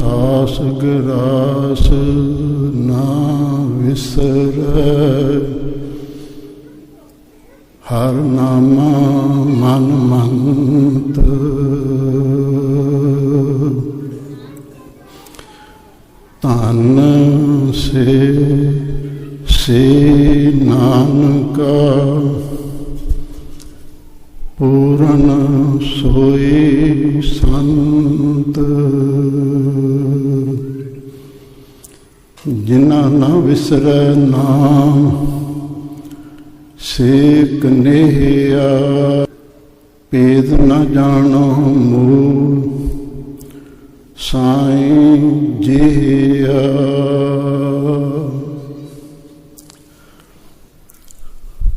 ਸਾਸ ਗਰਾਸ ਨਾ ਵਿਸਰੈ। ਹਰ ਨਾਮਾ ਮਨ ਮੰਤ। ਤਨ ਸੇ ਸੇ ਨਾਨਕਾ। ਪੂਰਨ ਸੋਈ ਸੰਤ। ਜਿਨਾ ਨਾ ਵਿਸਰੈ ਨਾਮ ਸੇ ਕਨੇਹਿਆ ਪੇਦ ਨ ਜਾਣੋ ਮੂਲ, ਸਾਈਂ ਜੀਆ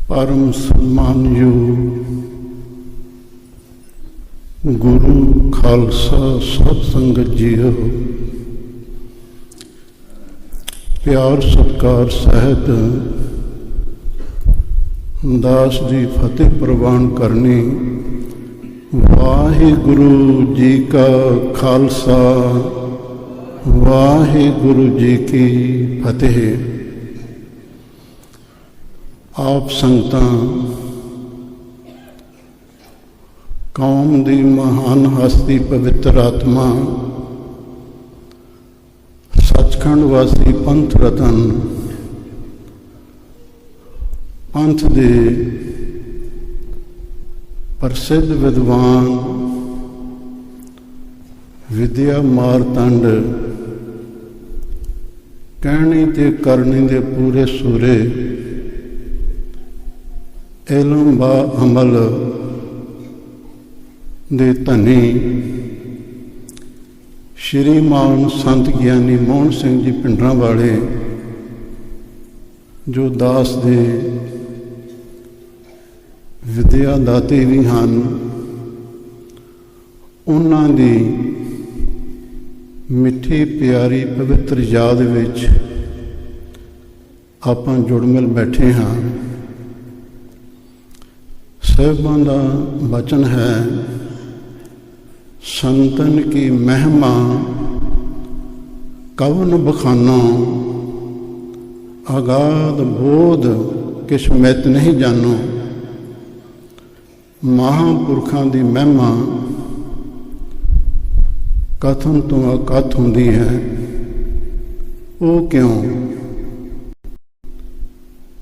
ਪਰਮ ਸਨਮਾਨਯੋਗ ਗੁਰੂ ਖਾਲਸਾ ਸਤਸੰਗ ਜੀਓ। ਪਿਆਰ ਸਤਕਾਰ ਸਹਿਤ ਦਾਸ ਜੀ ਫਤਿਹ ਪ੍ਰਵਾਨ ਕਰਨੀ। ਵਾਹਿਗੁਰੂ ਜੀ ਕਾ ਖਾਲਸਾ, ਵਾਹਿਗੁਰੂ ਜੀ ਕੀ ਫਤਿਹ। ਆਪ ਸੰਗਤਾਂ, ਕੌਮ ਦੀ ਮਹਾਨ ਹਸਤੀ ਪਵਿੱਤਰ ਆਤਮਾ ਸੱਚਖੰਡ ਵਾਸੀ ਪੰਥ ਰਤਨ। ਪੰਥ ਦੇ ਪ੍ਰਸਿੱਧ ਵਿਦਵਾਨ ਵਿਦਿਆ ਮਾਰਤੰਡ ਕਹਿਣੀ ਤੇ ਕਰਨੀ ਦੇ ਪੂਰੇ ਸੂਰੇ ਇਲਮ ਬਾ ਅਮਲ ਦੇ ਧਨੀ ਸ਼੍ਰੀਮਾਨ ਸੰਤ ਗਿਆਨੀ ਮੋਹਨ ਸਿੰਘ ਜੀ ਪਿੰਡਰਾਂ ਵਾਲੇ, ਜੋ ਦਾਸ ਦੇ ਵਿਦਿਆ ਦਾਤੇ ਵੀ ਹਨ, ਉਹਨਾਂ ਦੀ ਮਿੱਠੀ, ਪਿਆਰੀ, ਪਵਿੱਤਰ ਯਾਦ ਵਿੱਚ ਆਪਾਂ ਜੁੜ ਮਿਲ ਬੈਠੇ ਹਾਂ। ਸਹਿਬਾਂ ਦਾ ਬਚਨ ਹੈ ਸੰਤਨ ਕੀ ਮਹਿਮਾ, ਕਵਨ ਬਖਾਨਾ। ਆਗਾਦ ਬੋਧ ਕਿਛ ਮਿਤ ਨਹੀਂ ਜਾਣੋ। ਮਹਾਂਪੁਰਖਾਂ ਦੀ ਮਹਿਮਾ, ਕਥਨ ਤੋਂ ਅਕਥ ਹੁੰਦੀ ਹੈ। ਉਹ ਕਿਉਂ?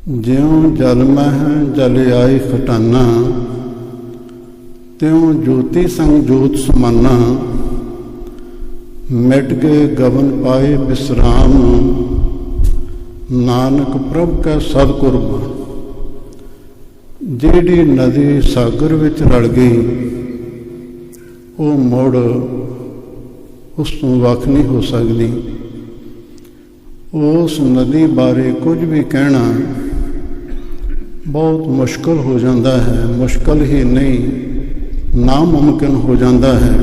ਜਿਉਂ ਜਲ ਮਹਿ, ਜਲ ਆਈ ਖਟਾਨਾ। ਤਿਉ ਜੋਤੀ ਸੰਗ ਜੋਤ ਸਮਾਨਾ, ਮਿਟ ਕੇ ਗਵਨ ਪਾਏ ਬਿਸਰਾਮ, ਨਾਨਕ ਪ੍ਰਭ ਕਾ ਸਤਿਗੁਰਬ ਜਿਹੜੀ ਨਦੀ ਸਾਗਰ ਵਿੱਚ ਰਲ ਗਈ, ਉਹ ਮੋੜ ਉਸ ਤੋਂ ਵੱਖ ਨਹੀਂ ਹੋ ਸਕਦੀ। ਉਸ ਨਦੀ ਬਾਰੇ ਕੁਝ ਵੀ ਕਹਿਣਾ ਬਹੁਤ ਮੁਸ਼ਕਲ ਹੋ ਜਾਂਦਾ ਹੈ, ਮੁਸ਼ਕਲ ਹੀ ਨਹੀਂ। ਨਾਮੁਮਕਿਨ ਹੋ ਜਾਂਦਾ ਹੈ।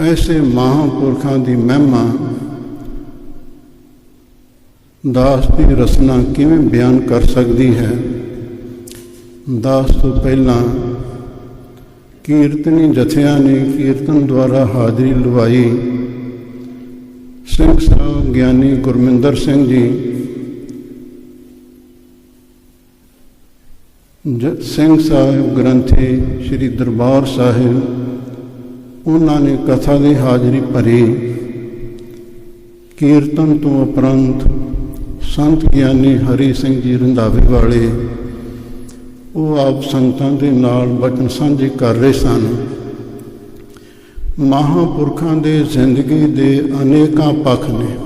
ਐਸੇ ਮਹਾਂਪੁਰਖਾਂ ਦੀ ਮਹਿਮਾ, ਦਾਸ ਦੀ ਰਸਨਾ ਕਿਵੇਂ ਬਿਆਨ ਕਰ ਸਕਦੀ ਹੈ? ਦਾਸ ਤੋਂ ਪਹਿਲਾਂ ਕੀਰਤਨੀ ਜਥਿਆਂ ਨੇ ਕੀਰਤਨ ਦੁਆਰਾ ਹਾਜ਼ਰੀ ਲਵਾਈ। ਸਿੰਘ ਸਾਹਿਬ ਗਿਆਨੀ ਗੁਰਮਿੰਦਰ ਸਿੰਘ ਜੀ ਸਿੰਘ ਸਾਹਿਬ, ਗ੍ਰੰਥੀ ਸ੍ਰੀ ਦਰਬਾਰ ਸਾਹਿਬ, ਉਹਨਾਂ ਨੇ ਕਥਾ ਦੀ ਹਾਜ਼ਰੀ ਭਰੀ। ਕੀਰਤਨ ਤੋਂ ਉਪਰੰਤ ਸੰਤ ਗਿਆਨੀ ਹਰੀ ਸਿੰਘ ਜੀ ਰੰਧਾਵੇ ਵਾਲੇ, ਉਹ ਆਪ ਸੰਤਾਂ ਦੇ ਨਾਲ ਬਚਨ ਸਾਂਝੇ ਕਰ ਰਹੇ ਸਨ। ਮਹਾਂਪੁਰਖਾਂ ਦੇ ਜ਼ਿੰਦਗੀ ਦੇ ਅਨੇਕਾਂ ਪੱਖ ਨੇ।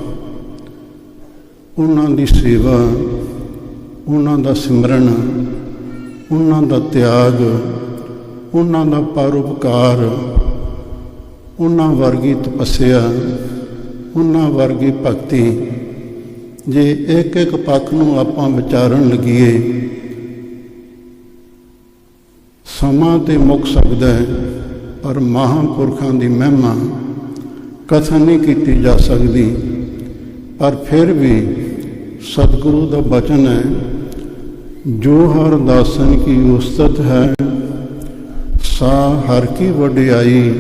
ਉਹਨਾਂ ਦੀ ਸੇਵਾ, ਉਹਨਾਂ ਦਾ ਸਿਮਰਨ ਉਹਨਾਂ ਦਾ ਤਿਆਗ, ਉਹਨਾਂ ਦਾ ਪਰਉਪਕਾਰ, ਉਹਨਾਂ ਵਰਗੀ ਤਪੱਸਿਆ, ਉਹਨਾਂ ਵਰਗੀ ਭਗਤੀ। ਜੇ ਇੱਕ ਇੱਕ ਪੱਖ ਨੂੰ ਆਪਾਂ ਵਿਚਾਰਨ ਲੱਗੀਏ, ਸਮਾਂ ਤੇ ਮੁੱਕ ਸਕਦਾ ਹੈ, ਪਰ ਮਹਾਂਪੁਰਖਾਂ ਦੀ ਮਹਿਮਾ ਕਥਨ ਨਹੀਂ ਕੀਤੀ ਜਾ ਸਕਦੀ। ਪਰ ਫਿਰ ਵੀ ਸਤਿਗੁਰੂ ਦਾ ਬਚਨ ਹੈ ਜੋ ਹਰ ਦਾਸਨ ਕੀ ਉਸਤਤ ਹੈ, ਸਾ ਹਰ ਕੀ ਵਡਿਆਈ,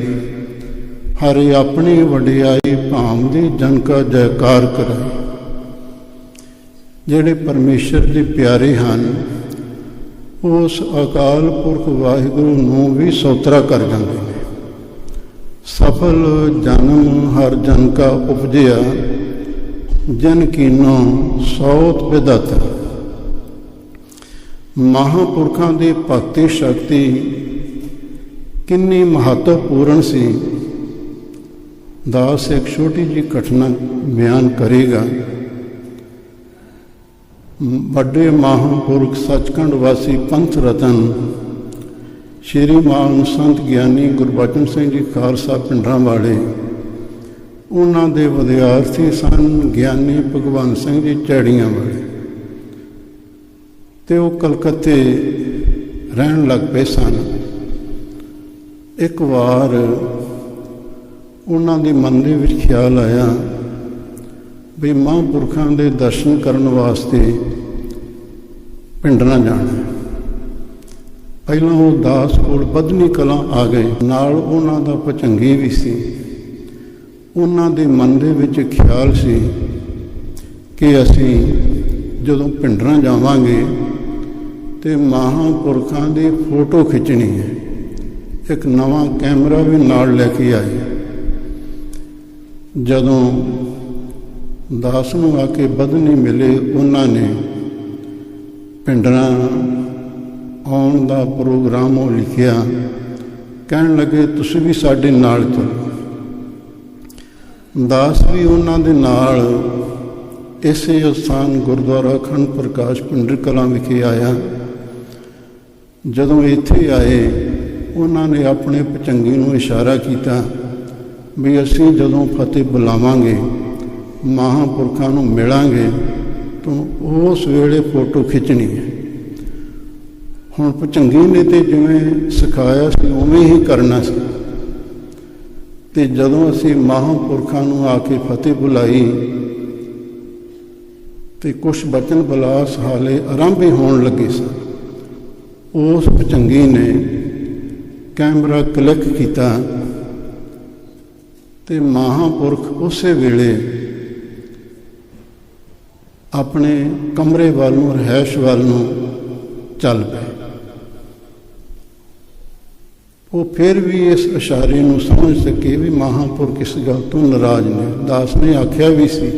ਹਰ ਆਪਣੀ ਵਡਿਆਈ ਭਾਮ ਦੀ ਜਨ ਕਾ ਜੈਕਾਰ ਕਰੇ। ਜਿਹੜੇ ਪਰਮੇਸ਼ਰ ਦੇ ਪਿਆਰੇ ਹਨ, ਉਸ ਅਕਾਲ ਪੁਰਖ ਵਾਹਿਗੁਰੂ ਨੂੰ ਵੀ ਸੋਤਰਾ ਕਰ ਜਾਂਦੇ ਨੇ। ਸਫਲ ਜਨਮ ਹਰ ਜਨ ਕਾ ਉਪਜਿਆ, ਜਨ ਕੀਨੋ ਸੌਤ ਵਿਦਤ। ਮਹਾਪੁਰਖਾਂ ਦੀ ਭਗਤੀ ਸ਼ਕਤੀ ਕਿੰਨੀ ਮਹੱਤਵਪੂਰਨ ਸੀ। ਦਾਸ ਇੱਕ ਛੋਟੀ ਜੀ ਘਟਨਾ ਬਿਆਨ ਕਰੇਗਾ। ਵੱਡੇ ਮਹਾਂਪੁਰਖ ਸੱਚਖੰਡ ਵਾਸੀ ਪੰਥ ਰਤਨ ਸ਼੍ਰੀ ਮਾਨ ਸੰਤ ਗਿਆਨੀ ਗੁਰਬਚਨ ਸਿੰਘ ਜੀ ਖਾਲਸਾ ਪਿੰਡਾਂ ਵਾਲੇ, ਉਹਨਾਂ ਦੇ ਵਿਦਿਆਰਥੀ ਸਨ ਗਿਆਨੀ ਭਗਵਾਨ ਸਿੰਘ ਜੀ ਚੈੜੀਆਂ ਵਾਲੇ। ਤੇ ਉਹ ਕਲਕੱਤੇ ਰਹਿਣ ਲੱਗ ਪਏ ਸਨ। ਇੱਕ ਵਾਰ ਉਹਨਾਂ ਦੇ ਮਨ ਦੇ ਵਿੱਚ ਖਿਆਲ ਆਇਆ ਵੀ ਮਹਾਂਪੁਰਖਾਂ ਦੇ ਦਰਸ਼ਨ ਕਰਨ ਵਾਸਤੇ ਪਿੰਡ ਨਾ ਜਾਣਾ। ਪਹਿਲਾਂ ਉਹ ਦਾਸ ਕੋਲ ਬਦਨੀ ਕਲਾਂ ਆ ਗਏ। ਨਾਲ ਉਹਨਾਂ ਦਾ ਪਚੰਗੀ ਵੀ ਸੀ। ਉਹਨਾਂ ਦੇ ਮਨ ਦੇ ਵਿੱਚ ਖਿਆਲ ਸੀ ਕਿ ਅਸੀਂ ਜਦੋਂ ਪਿੰਡਰਾਂ ਜਾਵਾਂਗੇ ਤੇ ਮਹਾਂਪੁਰਖਾਂ ਦੀ ਫੋਟੋ ਖਿੱਚਣੀ ਹੈ। ਇੱਕ ਨਵਾਂ ਕੈਮਰਾ ਵੀ ਨਾਲ ਲੈ ਕੇ ਆਏ ਜਦੋਂ ਦਾਸ ਨੂੰ ਆ ਕੇ ਬਦਨੀ ਮਿਲੇ, ਉਹਨਾਂ ਨੇ ਪਿੰਡਰਾਂ ਆਉਣ ਦਾ ਪ੍ਰੋਗਰਾਮ ਉਹ ਲਿਖਿਆ। ਕਹਿਣ ਲੱਗੇ, ਤੁਸੀਂ ਵੀ ਸਾਡੇ ਨਾਲ ਚਲੋ। ਦਾਸ ਵੀ ਉਹਨਾਂ ਦੇ ਨਾਲ ਇਸੇ ਸਥਾਨ ਗੁਰਦੁਆਰਾ ਅਖੰਡ ਪ੍ਰਕਾਸ਼ ਪਿੰਡਰ ਕਲਾਂ ਵਿਖੇ ਆਇਆ। ਜਦੋਂ ਇੱਥੇ ਆਏ, ਉਹਨਾਂ ਨੇ ਆਪਣੇ ਪਚੰਗੀ ਨੂੰ ਇਸ਼ਾਰਾ ਕੀਤਾ ਵੀ ਅਸੀਂ ਜਦੋਂ ਫਤਿਹ ਬੁਲਾਵਾਂਗੇ, ਮਹਾਂਪੁਰਖਾਂ ਨੂੰ ਮਿਲਾਂਗੇ, ਤਾਂ ਉਸ ਵੇਲੇ ਫੋਟੋ ਖਿੱਚਣੀ ਹੈ। ਹੁਣ ਪਚੰਗੀ ਨੇ ਤੇ ਜਿਵੇਂ ਸਿਖਾਇਆ ਸੀ, ਉਵੇਂ ਹੀ ਕਰਨਾ ਸੀ। ਤੇ ਜਦੋਂ ਅਸੀਂ ਮਹਾਂਪੁਰਖਾਂ ਨੂੰ ਆ ਕੇ ਫਤਿਹ ਬੁਲਾਈ, ਤੇ ਕੁਝ ਬਚਨ ਬਲਾਸ ਹਾਲੇ ਆਰੰਭ ਹੀ ਹੋਣ ਲੱਗੇ ਸਨ। ਉਸ ਚੰਗੀ ਨੇ ਕੈਮਰਾ ਕਲਿੱਕ ਕੀਤਾ ਤੇ ਮਹਾਪੁਰਖ ਉਸੇ ਵੇਲੇ ਆਪਣੇ ਕਮਰੇ ਵੱਲ ਨੂੰ ਰਹਿਸ਼ ਵੱਲ ਨੂੰ ਚੱਲ ਪਏ ਉਹ ਫਿਰ ਵੀ ਇਸ ਇਸ਼ਾਰੇ ਨੂੰ ਸਮਝ ਸਕੇ ਵੀ ਮਹਾਪੁਰਖ ਇਸ ਗੱਲ ਤੋਂ ਨਾਰਾਜ਼ ਨੇ। ਦਾਸ ਨੇ ਆਖਿਆ ਵੀ ਸੀ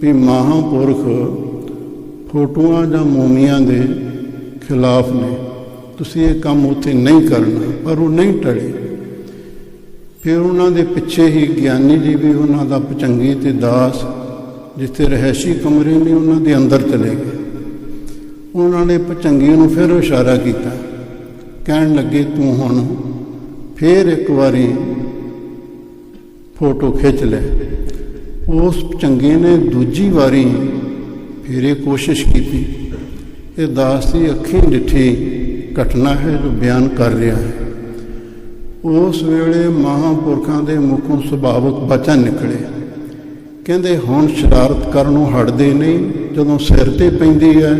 ਵੀ ਮਹਾਪੁਰਖ ਫੋਟੋਆਂ ਜਾਂ ਮੋਮੀਆਂ ਦੇ ਖਿਲਾਫ ਨੇ। ਤੁਸੀਂ ਇਹ ਕੰਮ ਉੱਥੇ ਨਹੀਂ ਕਰਨਾ, ਪਰ ਉਹ ਨਹੀਂ ਟਲੇ। ਫਿਰ ਉਹਨਾਂ ਦੇ ਪਿੱਛੇ ਹੀ ਗਿਆਨੀ ਜੀ ਵੀ ਉਹਨਾਂ ਦਾ ਪਚੰਗੀ ਤੇ ਦਾਸ, ਜਿੱਥੇ ਰਹਿਸ਼ੀ ਕਮਰੇ ਨੇ, ਉਹਨਾਂ ਦੇ ਅੰਦਰ ਚਲੇ ਗਏ। ਉਹਨਾਂ ਨੇ ਪਚੰਗੀ ਨੂੰ ਫਿਰ ਇਸ਼ਾਰਾ ਕੀਤਾ। ਕਹਿਣ ਲੱਗੇ, ਤੂੰ ਹੁਣ ਫਿਰ ਇੱਕ ਵਾਰੀ ਫੋਟੋ ਖਿੱਚ ਲੈ। ਉਸ ਚੰਗੇ ਨੇ ਦੂਜੀ ਵਾਰੀ ਫਿਰ ਇਹ ਕੋਸ਼ਿਸ਼ ਕੀਤੀ। ਇਹ ਦਾਸ ਦੀ ਅੱਖੀਂ ਡਿੱਠੀ ਘਟਨਾ ਹੈ ਜੋ ਬਿਆਨ ਕਰ ਰਿਹਾ ਹੈ। ਉਸ ਵੇਲੇ ਮਹਾਂਪੁਰਖਾਂ ਦੇ ਮੁਖੋਂ ਸੁਭਾਵਕ ਬਚਨ ਨਿਕਲੇ ਕਹਿੰਦੇ, ਹੁਣ ਸ਼ਰਾਰਤ ਕਰਨ ਨੂੰ ਹਟਦੇ ਨਹੀਂ, ਜਦੋਂ ਸਿਰ ਤੇ ਪੈਂਦੀ ਹੈ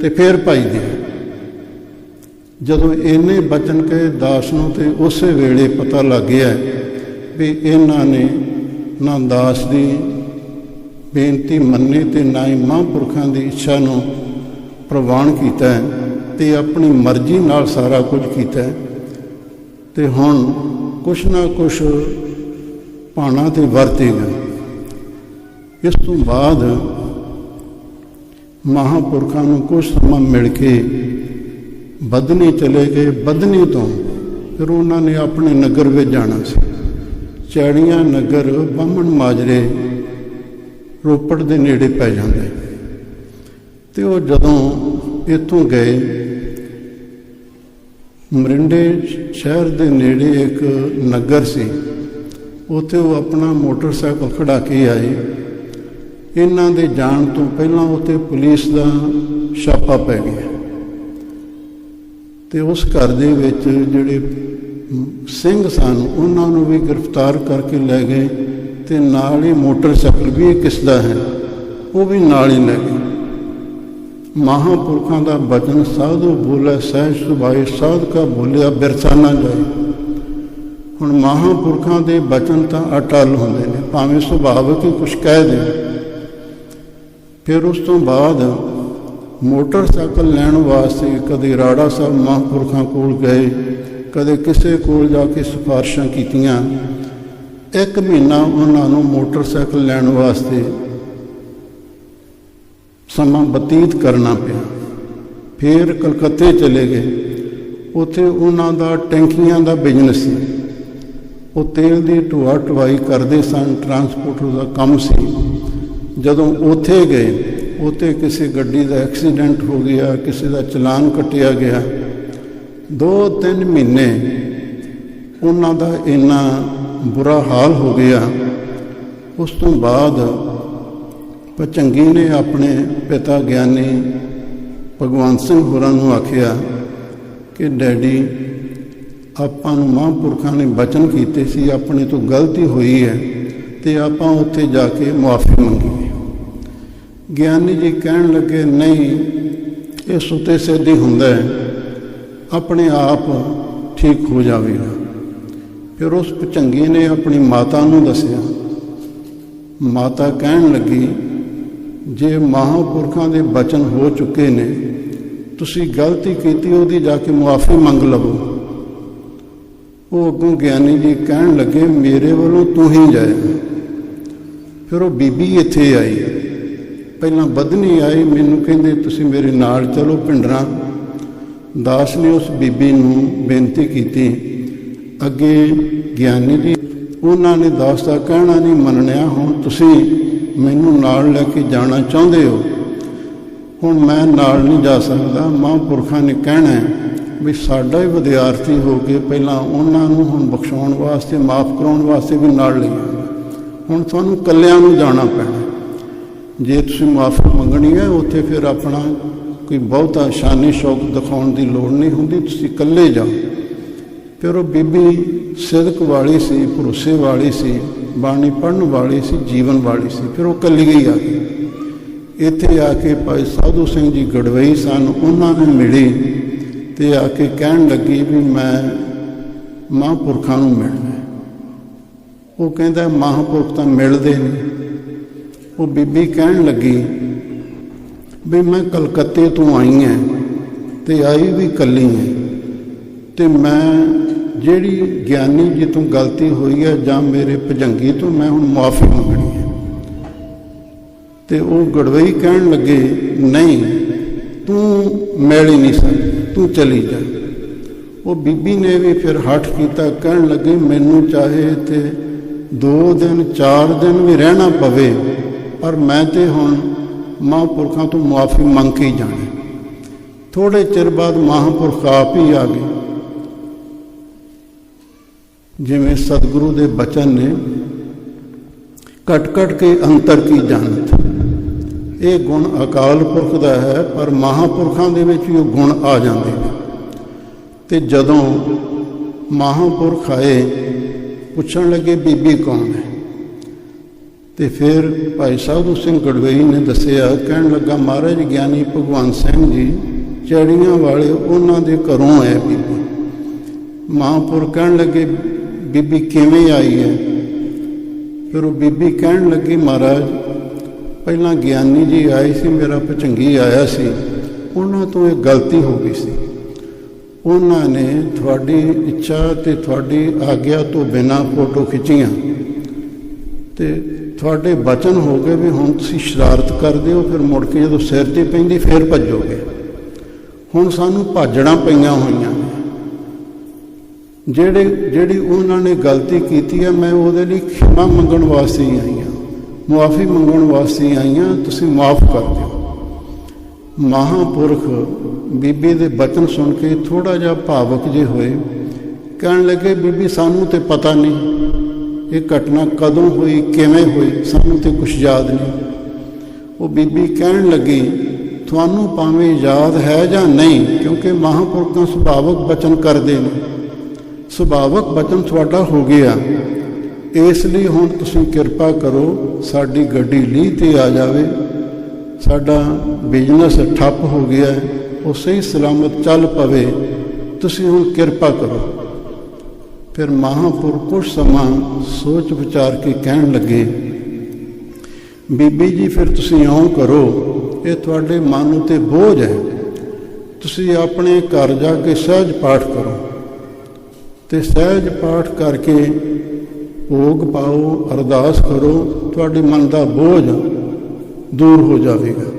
ਤੇ ਫੇਰ ਪਾਈਦੀ ਹੈ ਜਦੋਂ ਇਹਨੇ ਬਚਨ ਕਹੇ ਦਾਸ ਨੂੰ ਤੇ ਉਸੇ ਵੇਲੇ ਪਤਾ ਲੱਗ ਗਿਆ ਵੀ ਇਹਨਾਂ ਨੇ ਨਾ ਦਾਸ ਦੀ ਬੇਨਤੀ ਮੰਨੀ ਤੇ ਨਾ ਹੀ ਮਹਾਂਪੁਰਖਾਂ ਦੀ ਇੱਛਾ ਨੂੰ ਪ੍ਰਵਾਨ ਕੀਤਾ ਤੇ ਆਪਣੀ ਮਰਜ਼ੀ ਨਾਲ ਸਾਰਾ ਕੁਝ ਕੀਤਾ ਤੇ ਹੁਣ ਕੁਛ ਨਾ ਕੁਛ ਪਾਣਾ ਤੇ ਵਰਤੇਗਾ। ਇਸ ਤੋਂ ਬਾਅਦ ਮਹਾਂਪੁਰਖਾਂ ਨੂੰ ਕੁਝ ਸਮਾਂ ਮਿਲ ਕੇ ਬਦਨੀ ਚਲੇ ਗਏ। ਬਦਨੀ ਤੋਂ ਫਿਰ ਉਹਨਾਂ ਨੇ ਆਪਣੇ ਨਗਰ ਵਿੱਚ ਜਾਣਾ ਸੀ। ਚੈੜੀਆਂ ਨਗਰ ਬਾਹਮਣ ਮਾਜਰੇ ਰੋਪੜ ਦੇ ਨੇੜੇ ਪੈ ਜਾਂਦੇ। ਤੇ ਉਹ ਜਦੋਂ ਇੱਥੋਂ ਗਏ, ਮਰਿੰਡੇ ਸ਼ਹਿਰ ਦੇ ਨੇੜੇ ਇੱਕ ਨਗਰ ਸੀ। ਉੱਥੇ ਉਹ ਆਪਣਾ ਮੋਟਰਸਾਈਕਲ ਖੜਾ ਕੇ ਆਏ। ਇਹਨਾਂ ਦੇ ਜਾਣ ਤੋਂ ਪਹਿਲਾਂ ਉੱਥੇ ਪੁਲਿਸ ਦਾ ਛਾਪਾ ਪੈ ਗਿਆ। ਤੇ ਉਸ ਘਰ ਦੇ ਵਿੱਚ ਜਿਹੜੇ ਸਿੰਘ ਸਨ, ਉਹਨਾਂ ਨੂੰ ਵੀ ਗ੍ਰਿਫਤਾਰ ਕਰਕੇ ਲੈ ਗਏ ਤੇ ਨਾਲ ਹੀ ਮੋਟਰਸਾਈਕਲ ਵੀ ਇਹ ਕਿਸ ਦਾ ਹੈ, ਉਹ ਵੀ ਨਾਲ ਹੀ ਲੈ ਗਏ। ਮਹਾਂਪੁਰਖਾਂ ਦਾ ਬਚਨ ਸਾਧੂ ਬੋਲੇ, ਸਹਿਜ ਸੁਭਾਏ ਸਾਧ ਕਾ ਬੋਲਿਆ, ਬਿਰਸਾ ਨਾ ਜਾਏ। ਹੁਣ ਮਹਾਂਪੁਰਖਾਂ ਦੇ ਬਚਨ ਤਾਂ ਅਟਲ ਹੁੰਦੇ ਨੇ, ਭਾਵੇਂ ਸੁਭਾਵਿਕ ਹੀ ਕੁਝ ਕਹਿ ਦੇ ਫਿਰ ਉਸ ਤੋਂ ਬਾਅਦ ਮੋਟਰਸਾਈਕਲ ਲੈਣ ਵਾਸਤੇ ਕਦੇ ਰਾੜਾ ਸਾਹਿਬ ਮਹਾਂਪੁਰਖਾਂ ਕੋਲ ਗਏ, ਕਦੇ ਕਿਸੇ ਕੋਲ ਜਾ ਕੇ ਸਿਫਾਰਸ਼ਾਂ ਕੀਤੀਆਂ। ਇੱਕ ਮਹੀਨਾ ਉਹਨਾਂ ਨੂੰ ਮੋਟਰਸਾਈਕਲ ਲੈਣ ਵਾਸਤੇ ਸਮਾਂ ਬਤੀਤ ਕਰਨਾ ਪਿਆ। ਫਿਰ ਕਲਕੱਤੇ ਚਲੇ ਗਏ। ਉੱਥੇ ਉਹਨਾਂ ਦਾ ਟੈਂਕੀਆਂ ਦਾ ਬਿਜ਼ਨਸ ਸੀ। ਉਹ ਤੇਲ ਦੀ ਢੋਆ ਢਵਾਈ ਕਰਦੇ ਸਨ ਟਰਾਂਸਪੋਰਟਰ ਦਾ ਕੰਮ ਸੀ। ਜਦੋਂ ਉੱਥੇ ਗਏ, ਉੱਥੇ ਕਿਸੇ ਗੱਡੀ ਦਾ ਐਕਸੀਡੈਂਟ ਹੋ ਗਿਆ, ਕਿਸੇ ਦਾ ਚਲਾਨ ਕੱਟਿਆ ਗਿਆ। ਦੋ ਤਿੰਨ ਮਹੀਨੇ ਉਹਨਾਂ ਦਾ ਇੰਨਾ ਬੁਰਾ ਹਾਲ ਹੋ ਗਿਆ। ਉਸ ਤੋਂ ਬਾਅਦ ਪਚੰਗੀ ਨੇ ਆਪਣੇ ਪਿਤਾ ਗਿਆਨੀ ਭਗਵੰਤ ਸਿੰਘ ਹੋਰਾਂ ਨੂੰ ਆਖਿਆ ਕਿ ਡੈਡੀ, ਆਪਾਂ ਨੂੰ ਮਹਾਂਪੁਰਖਾਂ ਨੇ ਬਚਨ ਕੀਤੇ ਸੀ, ਆਪਣੇ ਤੋਂ ਗਲਤੀ ਹੋਈ ਹੈ ਤੇ ਆਪਾਂ ਉੱਥੇ ਜਾ ਕੇ ਮੁਆਫੀ ਮੰਗੀਏ ਗਿਆਨੀ ਜੀ ਕਹਿਣ ਲੱਗੇ, ਨਹੀਂ, ਇਹ ਸੁਤੇ ਸਿੱਧੀ ਹੁੰਦਾ ਹੈ, ਆਪਣੇ ਆਪ ਠੀਕ ਹੋ ਜਾਵੇਗਾ। ਫਿਰ ਉਸ ਪਚੰਗੀ ਨੇ ਆਪਣੀ ਮਾਤਾ ਨੂੰ ਦੱਸਿਆ। ਮਾਤਾ ਕਹਿਣ ਲੱਗੀ ਜੇ ਮਹਾਂਪੁਰਖਾਂ ਦੇ ਬਚਨ ਹੋ ਚੁੱਕੇ ਨੇ, ਤੁਸੀਂ ਗਲਤੀ ਕੀਤੀ, ਉਹਦੀ ਜਾ ਕੇ ਮੁਆਫੀ ਮੰਗ ਲਵੋ। ਉਹ ਅੱਗੋਂ ਗਿਆਨੀ ਜੀ ਕਹਿਣ ਲੱਗੇ, ਮੇਰੇ ਵੱਲੋਂ ਤੂੰ ਹੀ ਜਾਏ। ਫਿਰ ਉਹ ਬੀਬੀ ਇੱਥੇ ਆਈ। ਪਹਿਲਾਂ ਬਦਨੀ ਆਈ, ਮੈਨੂੰ ਕਹਿੰਦੇ, ਤੁਸੀਂ ਮੇਰੇ ਨਾਲ ਚਲੋ ਪਿੰਡਰਾਂ। ਦਾਸ ਨੇ ਉਸ ਬੀਬੀ ਨੂੰ ਬੇਨਤੀ ਕੀਤੀ। ਅੱਗੇ ਗਿਆਨੀ ਜੀ, ਉਹਨਾਂ ਨੇ ਦਾਸ ਦਾ ਕਹਿਣਾ ਨਹੀਂ ਮੰਨਿਆ ਹੁਣ ਤੁਸੀਂ ਮੈਨੂੰ ਨਾਲ ਲੈ ਕੇ ਜਾਣਾ ਚਾਹੁੰਦੇ ਹੋ? ਹੁਣ ਮੈਂ ਨਾਲ ਨਹੀਂ ਜਾ ਸਕਦਾ। ਮਹਾਂਪੁਰਖਾਂ ਨੇ ਕਹਿਣਾ ਵੀ ਸਾਡਾ ਹੀ ਵਿਦਿਆਰਥੀ ਹੋ ਕੇ ਪਹਿਲਾਂ ਉਹਨਾਂ ਨੂੰ ਹੁਣ ਬਖਸ਼ਾਉਣ ਵਾਸਤੇ, ਮਾਫ ਕਰਾਉਣ ਵਾਸਤੇ ਵੀ ਨਾਲ ਲਈ ਹੁਣ ਤੁਹਾਨੂੰ ਕੱਲਿਆਂ ਨੂੰ ਜਾਣਾ ਪੈਣਾ ਜੇ ਤੁਸੀਂ ਮਾਫੀ ਮੰਗਣੀ ਹੈ, ਉੱਥੇ ਫਿਰ ਆਪਣਾ ਕੋਈ ਬਹੁਤਾ ਸ਼ਾਨੀ ਸ਼ੌਕ ਦਿਖਾਉਣ ਦੀ ਲੋੜ ਨਹੀਂ ਹੁੰਦੀ। ਤੁਸੀਂ ਇਕੱਲੇ ਜਾਓ। ਫਿਰ ਉਹ ਬੀਬੀ ਸਿਦਕ ਵਾਲੀ ਸੀ, ਭਰੋਸੇ ਵਾਲੀ ਸੀ। ਬਾਣੀ ਪੜਨ ਵਾਲੀ ਸੀ, ਜੀਵਨ ਵਾਲੀ ਸੀ, ਫਿਰ ਉਹ ਇਕੱਲੀ ਗਈ ਆ ਗਈ ਇੱਥੇ ਆ ਕੇ ਭਾਈ ਸਾਧੂ ਸਿੰਘ ਜੀ ਗੜਵਈ ਸਨ, ਉਹਨਾਂ ਨੂੰ ਮਿਲੀ ਤੇ ਆ ਕੇ ਕਹਿਣ ਲੱਗੀ ਵੀ ਮੈਂ ਮਹਾਂਪੁਰਖਾਂ ਨੂੰ ਮਿਲਣਾ। ਉਹ ਕਹਿੰਦਾ, ਮਹਾਂਪੁਰਖ ਤਾਂ ਮਿਲਦੇ ਨਹੀਂ। ਉਹ ਬੀਬੀ ਕਹਿਣ ਲੱਗੀ ਵੀ ਮੈਂ ਕਲਕੱਤੇ ਤੋਂ ਆਈ ਹਾਂ ਤੇ ਆਈ ਵੀ ਕੱਲੀ ਹਾਂ ਤੇ ਮੈਂ ਜਿਹੜੀ ਗਿਆਨੀ ਜੀ ਤੋਂ ਗਲਤੀ ਹੋਈ ਹੈ ਜਾਂ ਮੇਰੇ ਭਜੰਗੀ ਤੋਂ, ਮੈਂ ਹੁਣ ਮਾਫੀ ਮੰਗਣੀ ਹੈ। ਤੇ ਉਹ ਗੜਵਈ ਕਹਿਣ ਲੱਗੇ, ਨਹੀਂ, ਤੂੰ ਮਿਲ ਨਹੀਂ ਸਕਦੀ, ਤੂੰ ਚਲੀ ਜਾ। ਉਹ ਬੀਬੀ ਨੇ ਵੀ ਫਿਰ ਹੱਠ ਕੀਤਾ, ਕਹਿਣ ਲੱਗੇ, ਮੈਨੂੰ ਚਾਹੇ ਤੇ 2 ਦਿਨ 4 ਦਿਨ ਵੀ ਰਹਿਣਾ ਪਵੇ, ਪਰ ਮੈਂ ਤੇ ਹੁਣ ਮਹਾਂਪੁਰਖਾਂ ਤੋਂ ਮਾਫੀ ਮੰਗ ਕੇ ਹੀ ਜਾਣਾ ਥੋੜੇ ਚਿਰ ਬਾਅਦ ਮਹਾਂਪੁਰਖ ਆਪ ਹੀ ਆ ਗਏ। ਜਿਵੇਂ ਸਤਿਗੁਰੂ ਦੇ ਬਚਨ ਨੇ ਕਟ ਕਟ ਕੇ ਅੰਤਰ ਕੀ ਜਾਣਤ। ਇਹ ਗੁਣ ਅਕਾਲ ਪੁਰਖ ਦਾ ਹੈ, ਪਰ ਮਹਾਪੁਰਖਾਂ ਦੇ ਵਿੱਚ ਵੀ ਉਹ ਗੁਣ ਆ ਜਾਂਦੇ ਨੇ। ਤੇ ਜਦੋਂ ਮਹਾਪੁਰਖ ਆਏ, ਪੁੱਛਣ ਲੱਗੇ, ਬੀਬੀ ਕੌਣ ਹੈ? ਤੇ ਫਿਰ ਭਾਈ ਸਾਧੂ ਸਿੰਘ ਗੜਵਈ ਨੇ ਦੱਸਿਆ, ਕਹਿਣ ਲੱਗਾ, ਮਹਾਰਾਜ ਗਿਆਨੀ ਭਗਵਾਨ ਸਿੰਘ ਜੀ, ਚੜੀਆਂ ਵਾਲੇ ਉਹਨਾਂ ਦੇ ਘਰੋਂ ਆਏ ਬੀਬੀ। ਮਹਾਂਪੁਰ ਕਹਿਣ ਲੱਗੇ ਬੀਬੀ ਕਿਵੇਂ ਆਈ ਹੈ? ਫਿਰ ਉਹ ਬੀਬੀ ਕਹਿਣ ਲੱਗੀ, ਮਹਾਰਾਜ, ਪਹਿਲਾਂ ਗਿਆਨੀ ਜੀ ਆਏ ਸੀ, ਮੇਰਾ ਪਚੰਗੀ ਆਇਆ ਸੀ। ਉਹਨਾਂ ਤੋਂ ਇਹ ਗਲਤੀ ਹੋ ਗਈ ਸੀ। ਉਹਨਾਂ ਨੇ ਤੁਹਾਡੀ ਇੱਛਾ ਤੇ ਤੁਹਾਡੀ ਆਗਿਆ ਤੋਂ ਬਿਨਾਂ ਫੋਟੋ ਖਿੱਚੀਆਂ। ਤੇ ਤੁਹਾਡੇ ਬਚਨ ਹੋ ਗਏ ਵੀ ਹੁਣ ਤੁਸੀਂ ਸ਼ਰਾਰਤ ਕਰਦੇ ਹੋ, ਫਿਰ ਮੁੜ ਕੇ ਜਦੋਂ ਸਿਰ ਤੇ ਪੈਂਦੀ, ਫਿਰ ਭੱਜੋਗੇ। ਹੁਣ ਸਾਨੂੰ ਭਾਜਣਾ ਪਈਆਂ ਹੋਈਆਂ। ਜਿਹੜੇ ਜਿਹੜੀ ਉਹਨਾਂ ਨੇ ਗਲਤੀ ਕੀਤੀ ਹੈ, ਮੈਂ ਉਹਦੇ ਲਈ ਖਿਮਾ ਮੰਗਣ ਵਾਸਤੇ ਹੀ ਆਈ ਹਾਂ। ਮੁਆਫੀ ਮੰਗਣ ਵਾਸਤੇ ਆਈ ਹਾਂ। ਤੁਸੀਂ ਮਾਫ ਕਰ ਦਿਓ। ਮਹਾਪੁਰਖ ਬੀਬੀ ਦੇ ਬਚਨ ਸੁਣ ਕੇ ਥੋੜਾ ਜਿਹਾ ਭਾਵਕ ਜੇ ਹੋਏ। ਕਹਿਣ ਲੱਗੇ, ਬੀਬੀ, ਸਾਨੂੰ ਤੇ ਪਤਾ ਨਹੀਂ ਇਹ ਘਟਨਾ ਕਦੋਂ ਹੋਈ, ਕਿਵੇਂ ਹੋਈ, ਸਾਨੂੰ ਤੇ ਕੁਝ ਯਾਦ ਨਹੀਂ। ਉਹ ਬੀਬੀ ਕਹਿਣ ਲੱਗੀ, ਤੁਹਾਨੂੰ ਭਾਵੇਂ ਯਾਦ ਹੈ ਜਾਂ ਨਹੀਂ, ਕਿਉਂਕਿ ਮਹਾਪੁਰਖ ਤਾਂ ਸੁਭਾਵਕ ਬਚਨ ਕਰਦੇ ਨੇ। ਸੁਭਾਵਕ ਬਚਨ ਤੁਹਾਡਾ ਹੋ ਗਿਆ। ਇਸ ਲਈ ਹੁਣ ਤੁਸੀਂ ਕਿਰਪਾ ਕਰੋ, ਸਾਡੀ ਗੱਡੀ ਲੀਹ ਤੇ ਆ ਜਾਵੇ। ਸਾਡਾ ਬਿਜ਼ਨਸ ਠੱਪ ਹੋ ਗਿਆ ਉਹ ਸਹੀ ਸਲਾਮਤ ਚੱਲ ਪਵੇ। ਤੁਸੀਂ ਹੁਣ ਕਿਰਪਾ ਕਰੋ। ਫਿਰ ਮਹਾਂਪੁਰ ਕੁਝ ਸਮਾਂ ਸੋਚ ਵਿਚਾਰ ਕੇ ਕਹਿਣ ਲੱਗੇ, ਬੀਬੀ ਜੀ, ਫਿਰ ਤੁਸੀਂ ਇਉਂ ਕਰੋ, ਇਹ ਤੁਹਾਡੇ ਮਨ ਉਤੇ ਬੋਝ ਹੈ। ਤੁਸੀਂ ਆਪਣੇ ਘਰ ਜਾ ਕੇ ਸਹਿਜ ਪਾਠ ਕਰੋ। ਤੇ ਸਹਿਜ ਪਾਠ ਕਰਕੇ ਭੋਗ ਪਾਓ, ਅਰਦਾਸ ਕਰੋ, ਤੁਹਾਡੇ ਮਨ ਦਾ ਬੋਝ ਦੂਰ ਹੋ ਜਾਵੇਗਾ।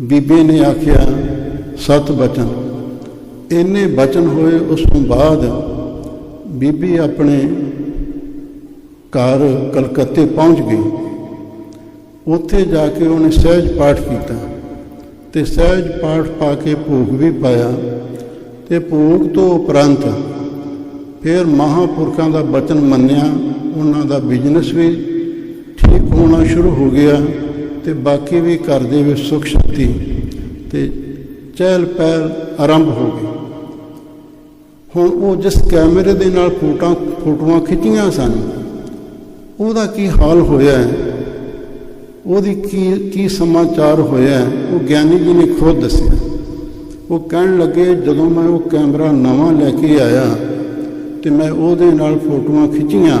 ਬੀਬੀ ਨੇ ਆਖਿਆ, ਸਤ ਬਚਨ। ਇੰਨੇ ਬਚਨ ਹੋਏ, ਉਸ ਤੋਂ ਬਾਅਦ ਬੀਬੀ ਆਪਣੇ ਘਰ ਕਲਕੱਤੇ ਪਹੁੰਚ ਗਈ। ਉੱਥੇ ਜਾ ਕੇ ਉਹਨੇ ਸਹਿਜ ਪਾਠ ਕੀਤਾ ਤੇ ਸਹਿਜ ਪਾਠ ਪਾ ਕੇ ਭੋਗ ਵੀ ਪਾਇਆ ਤੇ ਭੋਗ ਤੋਂ ਉਪਰੰਤ ਫਿਰ ਮਹਾਪੁਰਖਾਂ ਦਾ ਬਚਨ ਮੰਨਿਆ ਉਹਨਾਂ ਦਾ ਬਿਜ਼ਨਸ ਵੀ ਠੀਕ ਹੋਣਾ ਸ਼ੁਰੂ ਹੋ ਗਿਆ ਤੇ ਬਾਕੀ ਵੀ ਘਰ ਦੇ ਵਿੱਚ ਸੁਖ ਸ਼ਕਤੀ ਤੇ ਚਹਿਲ ਪਹਿਲ ਆਰੰਭ ਹੋ ਗਈ। ਹੁਣ ਉਹ ਜਿਸ ਕੈਮਰੇ ਦੇ ਨਾਲ ਫੋਟੋਆਂ ਫੋਟੋਆਂ ਖਿੱਚੀਆਂ ਸਨ ਉਹਦਾ ਕੀ ਹਾਲ ਹੋਇਆ ਹੈ? ਉਹਦੀ ਕੀ ਕੀ ਸਮਾਚਾਰ ਹੋਇਆ ਹੈ, ਉਹ ਗਿਆਨੀ ਜੀ ਨੇ ਖੁਦ ਦੱਸਿਆ। ਉਹ ਕਹਿਣ ਲੱਗੇ ਜਦੋਂ ਮੈਂ ਉਹ ਕੈਮਰਾ ਨਵਾਂ ਲੈ ਕੇ ਆਇਆ ਤੇ ਮੈਂ ਉਹਦੇ ਨਾਲ ਫੋਟੋਆਂ ਖਿੱਚੀਆਂ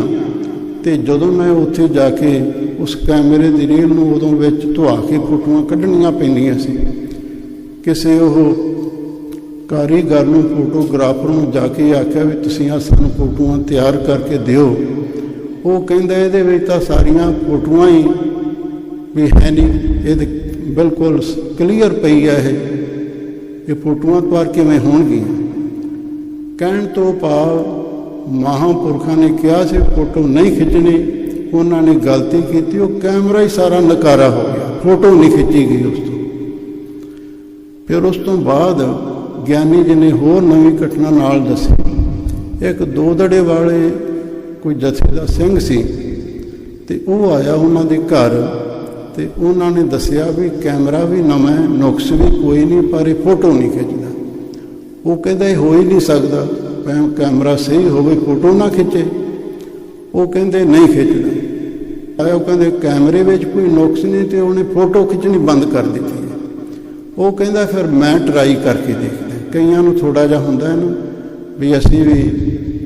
ਤੇ ਜਦੋਂ ਮੈਂ ਉੱਥੇ ਜਾ ਕੇ ਉਸ ਕੈਮਰੇ ਦੀ ਰੀਲ ਨੂੰ ਉਦੋਂ ਵਿੱਚ ਧੁਆ ਕੇ ਫੋਟੋਆਂ ਕੱਢਣੀਆਂ ਪੈਂਦੀਆਂ ਸੀ। ਕਿਸੇ ਉਹ ਕਾਰੀਗਰ ਨੂੰ, ਫੋਟੋਗ੍ਰਾਫਰ ਨੂੰ ਜਾ ਕੇ ਆਖਿਆ ਵੀ ਤੁਸੀਂ ਆ ਸਾਨੂੰ ਫੋਟੋਆਂ ਤਿਆਰ ਕਰਕੇ ਦਿਓ। ਉਹ ਕਹਿੰਦਾ ਇਹਦੇ ਵਿੱਚ ਤਾਂ ਸਾਰੀਆਂ ਫੋਟੋਆਂ ਹੀ ਵੀ ਹੈ ਨਹੀਂ। ਇਹ ਬਿਲਕੁਲ ਕਲੀਅਰ ਪਈ ਹੈ ਇਹ। ਇਹ ਫੋਟੋਆਂ ਤੁਆਰ ਕਿਵੇਂ ਹੋਣਗੀਆਂ? ਕਹਿਣ ਤੋਂ ਭਾਵ ਮਹਾਂਪੁਰਖਾਂ ਨੇ ਕਿਹਾ ਸੀ, ਫੋਟੋ ਨਹੀਂ ਖਿੱਚਣੀ। ਉਹਨਾਂ ਨੇ ਗਲਤੀ ਕੀਤੀ। ਉਹ ਕੈਮਰਾ ਹੀ ਸਾਰਾ ਨਕਾਰਾ ਹੋ ਗਿਆ। ਫੋਟੋ ਨਹੀਂ ਖਿੱਚੀ ਗਈ ਉਸ ਤੋਂ। ਫਿਰ ਉਸ ਤੋਂ ਬਾਅਦ ਗਿਆਨੀ ਜੀ ਨੇ ਹੋਰ ਨਵੀਂ ਘਟਨਾ ਨਾਲ ਦੱਸੀ। ਇੱਕ ਦੋ ਦੜੇ ਵਾਲੇ ਕੋਈ ਜਥੇ ਦਾ ਸਿੰਘ ਸੀ ਤੇ ਉਹ ਆਇਆ ਉਹਨਾਂ ਦੇ ਘਰ ਤੇ ਉਹਨਾਂ ਨੇ ਦੱਸਿਆ ਵੀ ਕੈਮਰਾ ਵੀ ਨਵਾਂ ਨੁਕਸ ਵੀ ਕੋਈ ਨਹੀਂ, ਪਰ ਇਹ ਫੋਟੋ ਨਹੀਂ ਖਿੱਚਦਾ। ਉਹ ਕਹਿੰਦਾ, ਇਹ ਹੋ ਹੀ ਨਹੀਂ ਸਕਦਾ। ਕੈਮਰਾ ਸਹੀ ਹੋਵੇ, ਫੋਟੋ ਨਾ ਖਿੱਚੇ। ਉਹ ਕਹਿੰਦੇ, ਨਹੀਂ ਖਿੱਚਦਾ ਆਇਆ, ਉਹ ਕਹਿੰਦੇ, ਕੈਮਰੇ ਵਿੱਚ ਕੋਈ ਨੁਕਸ ਨਹੀਂ ਤੇ ਉਹਨੇ ਫੋਟੋ ਖਿੱਚਣੀ ਬੰਦ ਕਰ ਦਿੱਤੀ ਉਹ ਕਹਿੰਦਾ, ਫਿਰ ਮੈਂ ਟਰਾਈ ਕਰਕੇ ਦੇਖਦਾ। ਕਈਆਂ ਨੂੰ ਥੋੜਾ ਜਿਹਾ ਹੁੰਦਾ ਹੈ ਨਾ ਵੀ ਅਸੀਂ ਵੀ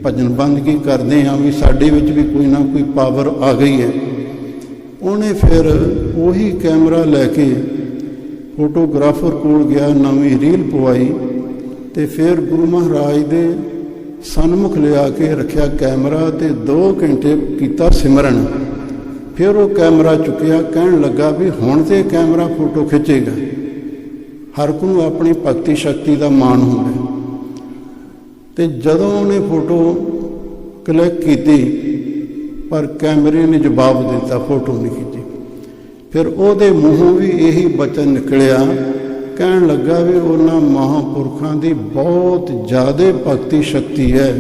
ਭਜਨ ਬੰਦਗੀ ਕਰਦੇ ਹਾਂ, ਵੀ ਸਾਡੇ ਵਿੱਚ ਵੀ ਕੋਈ ਨਾ ਕੋਈ ਪਾਵਰ ਆ ਗਈ ਹੈ। ਉਹਨੇ ਫਿਰ ਉਹੀ ਕੈਮਰਾ ਲੈ ਕੇ ਫੋਟੋਗ੍ਰਾਫਰ ਕੋਲ ਗਿਆ, ਨਵੀਂ ਰੀਲ ਪਵਾਈ ਤੇ ਫਿਰ ਗੁਰੂ ਮਹਾਰਾਜ ਦੇ ਸਨਮੁਖ ਲਿਆ ਕੇ ਰੱਖਿਆ ਕੈਮਰਾ ਤੇ 2 ਘੰਟੇ ਕੀਤਾ ਸਿਮਰਨ। ਫਿਰ ਉਹ ਕੈਮਰਾ ਚੁੱਕਿਆ, ਕਹਿਣ ਲੱਗਾ ਵੀ ਹੁਣ ਤੇ ਕੈਮਰਾ ਫੋਟੋ ਖਿੱਚੇਗਾ। ਹਰ ਕੋ ਨੂੰ ਆਪਣੀ ਭਗਤੀ ਸ਼ਕਤੀ ਦਾ ਮਾਣ ਹੁੰਦਾ ਤੇ ਜਦੋਂ ਉਹਨੇ ਫੋਟੋ ਕਲਿੱਕ ਕੀਤੀ, ਪਰ ਕੈਮਰੇ ਨੇ ਜਵਾਬ ਦਿੱਤਾ, ਫੋਟੋ ਨਹੀਂ ਖਿੱਚੀ। ਫਿਰ ਉਹਦੇ ਮੂੰਹੋਂ ਵੀ ਇਹੀ ਬਚਨ ਨਿਕਲਿਆ ਕਹਿਣ ਲੱਗਾ ਵੀ ਉਹਨਾਂ ਮਹਾਂਪੁਰਖਾਂ ਦੀ ਬਹੁਤ ਜ਼ਿਆਦਾ ਭਗਤੀ ਸ਼ਕਤੀ ਹੈ।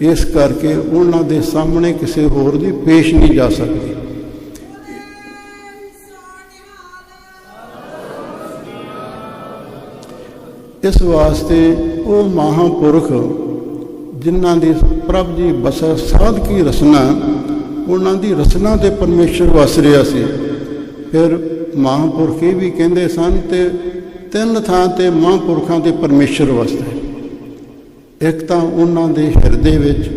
ਇਸ ਕਰਕੇ ਉਹਨਾਂ ਦੇ ਸਾਹਮਣੇ ਕਿਸੇ ਹੋਰ ਦੀ ਪੇਸ਼ ਨਹੀਂ ਜਾ ਸਕਦੀ। ਇਸ ਵਾਸਤੇ ਉਹ ਮਹਾਂਪੁਰਖ ਜਿਨ੍ਹਾਂ ਦੀ ਪ੍ਰਭ ਜੀ ਬਸੈ ਸਾਧਕੀ ਰਸਨਾ, ਉਹਨਾਂ ਦੀ ਰਸਨਾ ਤੇ ਪਰਮੇਸ਼ਰ ਵਸ ਰਿਹਾ ਸੀ। ਫਿਰ ਮਹਾਂਪੁਰਖ ਇਹ ਵੀ ਕਹਿੰਦੇ ਸਨ ਤੇ ਤਿੰਨ ਥਾਂ ਤੇ ਮਹਾਂਪੁਰਖਾਂ ਦੇ ਪਰਮੇਸ਼ਰ ਵਸਦਾ ਇੱਕ ਤਾਂ ਉਹਨਾਂ ਦੇ ਹਿਰਦੇ ਵਿੱਚ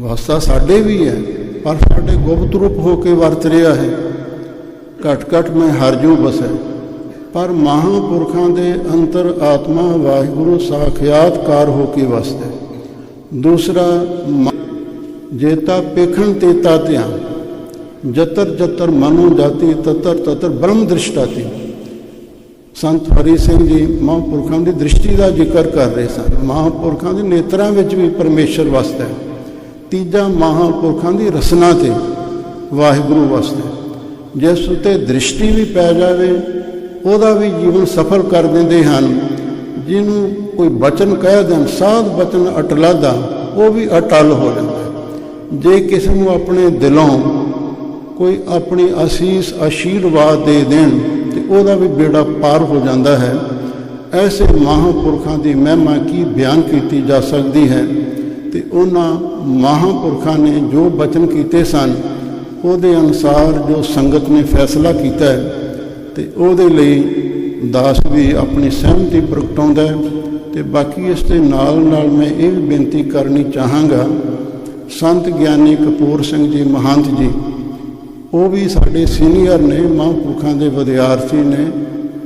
ਵਸਦਾ ਸਾਡੇ ਵੀ ਹੈ, ਪਰ ਸਾਡੇ ਗੁਪਤ ਰੂਪ ਹੋ ਕੇ ਵਰਤ ਰਿਹਾ ਹੈ। ਘਟ ਘਟ ਮੈਂ ਹਰਜੂ ਬਸੈ। ਪਰ ਮਹਾਂਪੁਰਖਾਂ ਦੇ ਅੰਤਰ ਆਤਮਾ ਵਾਹਿਗੁਰੂ ਸਾਖਿਆਤਕਾਰ ਹੋ ਕੇ ਵਸਦਾ। ਦੂਸਰਾ ਜੇਤਾ ਪੇਖਣ ਤੇਤਾ ਧਿਆਨ ਜਤਰ ਜਤਰ ਮਨੋ ਜਾਤੀ, ਤਤਰ ਤਤਰ ਬ੍ਰਹਮ ਦ੍ਰਿਸ਼ਟਾਤੀ। ਸੰਤ ਹਰੀ ਸਿੰਘ ਜੀ ਮਹਾਂਪੁਰਖਾਂ ਦੀ ਦ੍ਰਿਸ਼ਟੀ ਦਾ ਜ਼ਿਕਰ ਕਰ ਰਹੇ ਸਨ। ਮਹਾਂਪੁਰਖਾਂ ਦੇ ਨੇਤਰਾਂ ਵਿੱਚ ਵੀ ਪਰਮੇਸ਼ਰ ਵਸਦਾ ਹੈ। ਤੀਜਾ ਮਹਾਂਪੁਰਖਾਂ ਦੀ ਰਸਨਾ ਤੇ ਵਾਹਿਗੁਰੂ ਵਸਦਾ ਜਿਸ ਉਤੇ ਦ੍ਰਿਸ਼ਟੀ ਵੀ ਪੈ ਜਾਵੇ, ਉਹਦਾ ਵੀ ਜੀਵਨ ਸਫਲ ਕਰ ਦਿੰਦੇ ਹਨ। ਜਿਹਨੂੰ ਕੋਈ ਬਚਨ ਕਹਿ ਦੇਣ, ਸਾਧ ਬਚਨ ਅਟਲਾਦਾ, ਉਹ ਵੀ ਅਟਲ ਹੋ ਜਾਂਦਾ ਜੇ ਕਿਸੇ ਨੂੰ ਆਪਣੇ ਦਿਲੋਂ ਕੋਈ ਆਪਣੀ ਅਸੀਸ ਆਸ਼ੀਰਵਾਦ ਦੇ ਦੇਣ ਉਹਦਾ ਵੀ ਬੇੜਾ ਪਾਰ ਹੋ ਜਾਂਦਾ ਹੈ। ਐਸੇ ਮਹਾਂਪੁਰਖਾਂ ਦੀ ਮਹਿਮਾ ਕੀ ਬਿਆਨ ਕੀਤੀ ਜਾ ਸਕਦੀ ਹੈ? ਤੇ ਉਹਨਾਂ ਮਹਾਂਪੁਰਖਾਂ ਨੇ ਜੋ ਬਚਨ ਕੀਤੇ ਸਨ, ਉਹਦੇ ਅਨੁਸਾਰ ਜੋ ਸੰਗਤ ਨੇ ਫੈਸਲਾ ਕੀਤਾ ਹੈ, ਤੇ ਉਹਦੇ ਲਈ ਦਾਸ ਵੀ ਆਪਣੀ ਸਹਿਮਤੀ ਪ੍ਰਗਟਾਉਂਦਾ ਹੈ। ਤੇ ਬਾਕੀ ਇਸ ਦੇ ਨਾਲ ਨਾਲ ਮੈਂ ਇਹ ਵੀ ਬੇਨਤੀ ਕਰਨੀ ਚਾਹਾਂਗਾ, ਸੰਤ ਗਿਆਨੀ ਕਪੂਰ ਸਿੰਘ ਜੀ, ਮਹੰਤ ਜੀ ਉਹ ਵੀ ਸਾਡੇ ਸੀਨੀਅਰ ਨੇ, ਮਹਾਂਪੁਰਖਾਂ ਦੇ ਵਿਦਿਆਰਥੀ ਨੇ,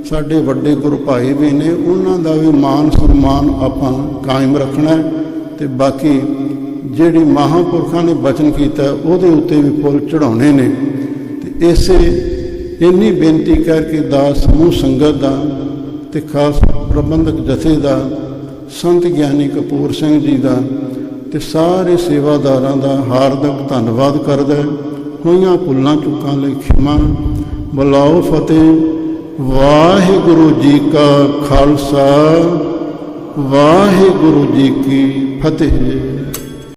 ਸਾਡੇ ਵੱਡੇ ਗੁਰੂ ਭਾਈ ਵੀ ਨੇ, ਉਹਨਾਂ ਦਾ ਵੀ ਮਾਨ ਸਨਮਾਨ ਆਪਾਂ ਕਾਇਮ ਰੱਖਣਾ ਹੈ ਤੇ ਬਾਕੀ ਜਿਹੜੀ ਮਹਾਂਪੁਰਖਾਂ ਨੇ ਬਚਨ ਕੀਤਾ, ਉਹਦੇ ਉੱਤੇ ਵੀ ਫੁੱਲ ਚੜਾਉਣੇ ਨੇ ਤੇ ਇਸੇ, ਇੰਨੀ ਬੇਨਤੀ ਕਰਕੇ ਦਾਸ ਸਮੂਹ ਸੰਗਤ ਦਾ ਤੇ ਖਾਸ ਪ੍ਰਬੰਧਕ ਜਥੇ ਦਾ, ਸੰਤ ਗਿਆਨੀ ਕਪੂਰ ਸਿੰਘ ਜੀ ਦਾ ਤੇ ਸਾਰੇ ਸੇਵਾਦਾਰਾਂ ਦਾ ਹਾਰਦਿਕ ਧੰਨਵਾਦ ਕਰਦਾ ਹੈ। ਹੋਈਆਂ ਭੁੱਲਾਂ ਚੁੱਕਾਂ ਲਈ ਖਿਮਾ। ਬੁਲਾਓ ਫਤਿਹ। ਵਾਹਿਗੁਰੂ ਜੀ ਕਾ ਖਾਲਸਾ। ਵਾਹਿਗੁਰੂ ਜੀ ਕੀ ਫਤਿਹ।